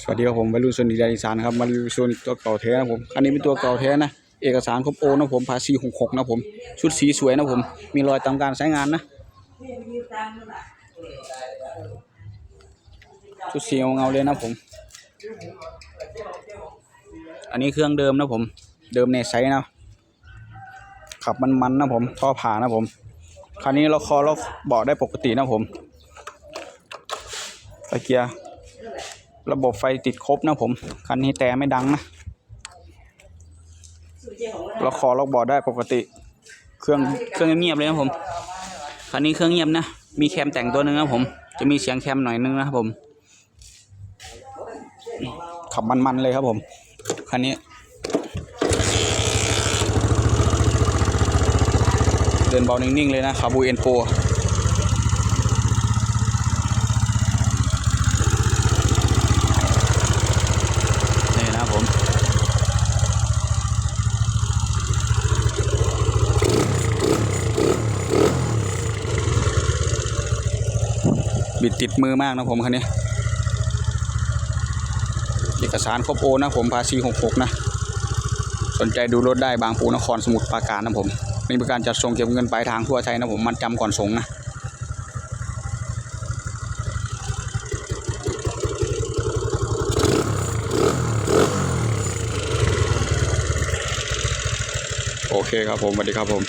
สวัสดีครับผมวัยรุ่นชนดีแดนอีสานะครับมารีวิวชนตัวเก่าแท้นะผมคันนี้เป็นตัวเก่าแท้นะเอกสารครบโอนะผมภาษีหกหกนะผมชุดสีสวยนะผมมีรอยตามการใช้งานนะชุดสีเงาเลยนะผม อันนี้เครื่องเดิมนะผม เดิมในไซส์นะขับมันๆนะผมท่อผ่านะผมคันนี้เราคอเราเบาะได้ปกตินะผมไฟเกียร์ ระบบไฟติดครบนะผม คันนี้แต่ไม่ดังนะเราคอล็อกบอร์ดได้ปกติ เครื่องเครื่องเงียบเลยนะผม คันนี้เครื่องเงียบนะ มีแคมแต่งตัวหนึงนะผม จะมีเสียงแคมหน่อยนึงนะครับผม ขับมันๆเลยครับผม คันนี้ เดินเบานิ่งๆเลยนะคาบูเอ็นโปนี่นะครับผม บิดติดมือมากนะผมคันนี้ เอกสารครบโอนนะผมภาษี66 นะ สนใจดูรถได้บางปูนครสมุทรปราการนะผมมีบริการจัดส่งเก็บเงินปลายทางทั่วไทยนะผมมันจำก่อนส่งนะโอเคครับผมสวัสดีครับผม